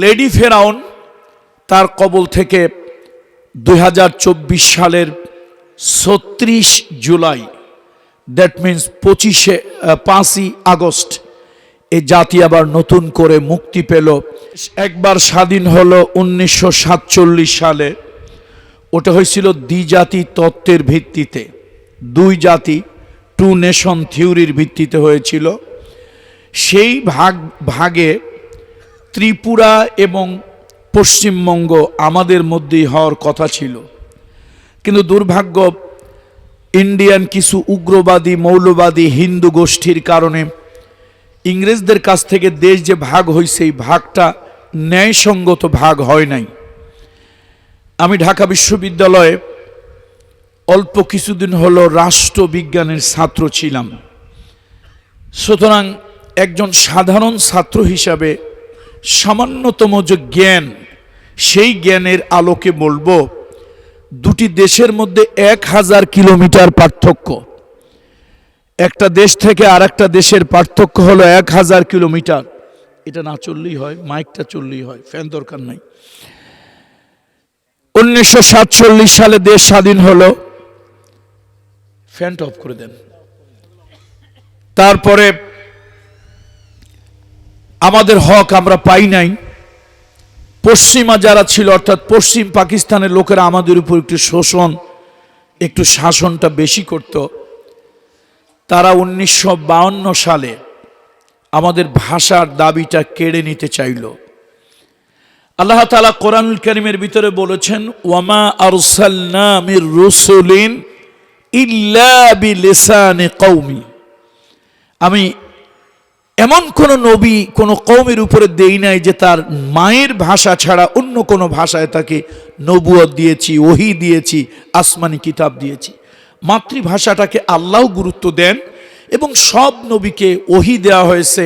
Lady ফেরাউন তার কবল থেকে দু হাজার চব্বিশ সালের ছত্রিশ জুলাই দ্যাট মিন্স পঁচিশে পাঁচই আগস্ট, এ জাতি আবার নতুন করে মুক্তি পেল। একবার স্বাধীন হলো উনিশশো সালে। ওটা হয়েছিল দ্বিজাতি তত্ত্বের ভিত্তিতে। দুই জাতি টু নেশন থিওরির ভিত্তিতে হয়েছিল। সেই ভাগ, ভাগে ত্রিপুরা এবং পশ্চিমবঙ্গ আমাদের মধ্যেই হওয়ার কথা ছিল। কিন্তু দুর্ভাগ্য, ইন্ডিয়ান কিছু উগ্রবাদী, মৌলবাদী, হিন্দু গোষ্ঠীর কারণে ইংরেজদের কাছ থেকে দেশ যে ভাগ হয়েছে এই ভাগটা ন্যায়সঙ্গত ভাগ হয় নাই। আমি ঢাকা বিশ্ববিদ্যালয়ে অল্প কিছুদিন হলো রাষ্ট্রবিজ্ঞানের ছাত্র ছিলাম। সুতরাং একজন সাধারণ ছাত্র হিসাবে সামান্যতম যে জ্ঞান, সেই জ্ঞানের আলোকে বলব, দুটি দেশের মধ্যে এক হাজার কিলোমিটার পার্থক্য। একটা দেশ থেকে আর একটা দেশের পার্থক্য হলো এক হাজার কিলোমিটার। এটা না চললেই হয়, মাইকটা চললেই হয়, ফ্যান দরকার নাই। উনিশশো সাতচল্লিশ সালে দেশ স্বাধীন হলো। ফ্যানটা অফ করে দেন। তারপরে আমাদের হক আমরা পাই নাই। পশ্চিমা যারা ছিল, অর্থাৎ পশ্চিম পাকিস্তানের লোকেরা আমাদের উপর একটু শোষণ, একটু শাসনটা বেশি করত। তারা উনিশশো সালে আমাদের ভাষার দাবিটা কেড়ে নিতে চাইল। আল্লাহ তালা কোরআনুল করিমের ভিতরে বলেছেন, ওয়ামা আরসালনা মির রসুলিন ইল্লা কওমি। আমি এমন কোন নবী কোন কৌমের উপরে দেই নাই যে তার মায়ের ভাষা ছাড়া অন্য কোনো ভাষায় তাকে নবুয়ত দিয়েছি, ওহি দিয়েছি, আসমানি কিতাব দিয়েছি। মাতৃভাষাটাকে আল্লাহ গুরুত্ব দেন এবং সব নবীকে ওহি দেওয়া হয়েছে,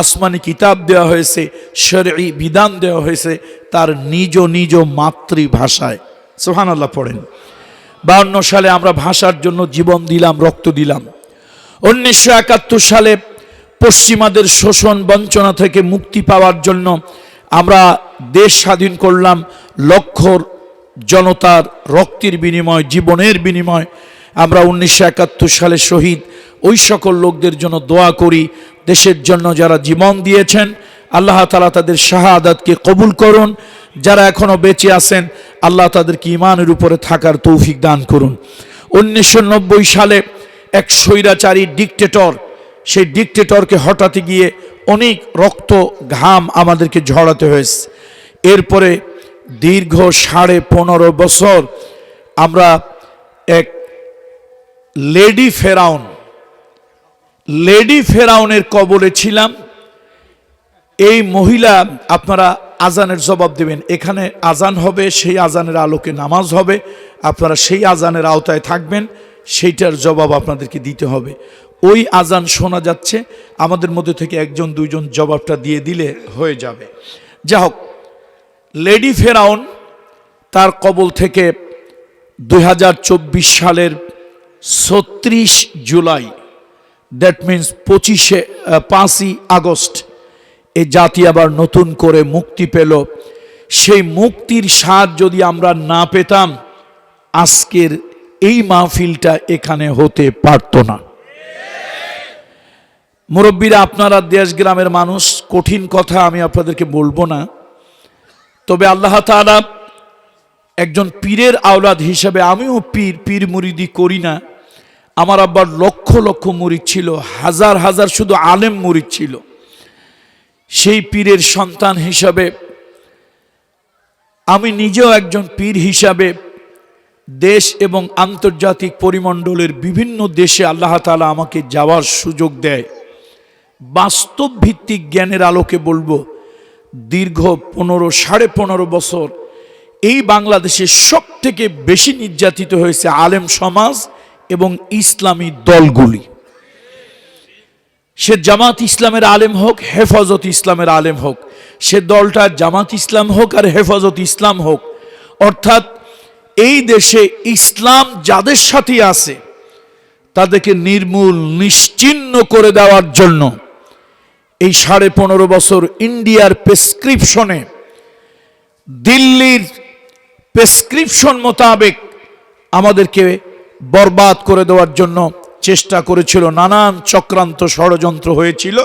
আসমানি কিতাব দেওয়া হয়েছে শরী বিধান দেওয়া হয়েছে তার নিজ নিজ মাতৃভাষায়। সোহান আল্লাহ পড়েন। বাউন্ন সালে আমরা ভাষার জন্য জীবন দিলাম, রক্ত দিলাম। উনিশশো একাত্তর সালে পশ্চিমাদের শোষণ বঞ্চনা থেকে মুক্তি পাওয়ার জন্য আমরা দেশ স্বাধীন করলাম লক্ষ জনতার রক্তের বিনিময়, জীবনের বিনিময়। আমরা উনিশশো একাত্তর সালে শহীদ। ওই সকল লোকদের জন্য দোয়া করি, দেশের জন্য যারা জীবন দিয়েছেন, আল্লাহ তালা তাদের শাহাদাতকে কবুল করুন। যারা এখনও বেঁচে আছেন, আল্লাহ তাদেরকে ইমানের উপরে থাকার তৌফিক দান করুন। উনিশশো নব্বই সালে এক স্বৈরাচারী ডিকটেটর সেই ডিকটেটরকে হটাতে গিয়ে অনেক রক্ত, ঘাম আমাদেরকে ঝরাতে হয়েছে। এরপরে দীর্ঘ সাড়ে পনেরো বছর আমরা এক লেডি ফেরাউন, লেডি ফেরাউনের কবলে ছিলাম। এই মহিলা, আপনারা আজানের জবাব দেবেন। এখানে আজান হবে, সেই আজানের আলোকে নামাজ হবে। আপনারা সেই আজানের আওতায় থাকবেন, সেইটার জবাব আপনাদেরকে দিতে হবে। ওই আজান শোনা যাচ্ছে, আমাদের মধ্যে থেকে একজন, দুইজন জবাবটা দিয়ে দিলে হয়ে যাবে। যা হোক লেডি ফেরাউন তার কবল থেকে দু হাজার চব্বিশ সালের ছত্রিশ জুলাই দ্যাট মিন্স পঁচিশে পাঁচই আগস্ট, এ জাতি আবার নতুন করে মুক্তি পেল। সেই মুক্তির স্বাদ যদি আমরা না পেতাম, আজকের এই মাহফিলটা এখানে হতে পারত না। মুরব্বীরা, আপনারা দেশ গ্রামের মানুষ, কঠিন কথা আমি আপনাদেরকে বলব না। তবে আল্লাহ তাআলা একজন পীরের আওলাদ হিসাবে আমিও পীর পীর মুরিদি করি না। আমার আব্বার লক্ষ লক্ষ মুরিদ ছিল, হাজার হাজার শুধু আলেম মুরিদ ছিল। সেই পীরের সন্তান হিসাবে আমি নিজেও একজন পীর হিসাবে দেশ এবং আন্তর্জাতিক পরিমণ্ডলের বিভিন্ন দেশে আল্লাহ তালা আমাকে যাওয়ার সুযোগ দেয়। বাস্তব ভিত্তিক জ্ঞানের আলোকে বলব, দীর্ঘ পনেরো, সাড়ে পনেরো বছর এই বাংলাদেশে সব থেকে বেশি নির্যাতিত হয়েছে আলেম সমাজ এবং ইসলামী দলগুলি। সে জামাত ইসলামের আলেম হোক, হেফাজত ইসলামের আলেম হোক, সে দলটা জামাত ইসলাম হোক আর হেফাজত ইসলাম হোক, অর্থাৎ এই দেশে ইসলাম যাদের সাথে আছে, তাদেরকে নির্মূল নিশ্চিহ্ন করে দেওয়ার জন্য এই সাড়ে পনেরো বছর ইন্ডিয়ার প্রেসক্রিপশনে, দিল্লির প্রেসক্রিপশন মোতাবেক আমাদেরকে বরবাদ করে দেওয়ার জন্য চেষ্টা করেছিল, নানান চক্রান্ত ষড়যন্ত্র হয়েছিল।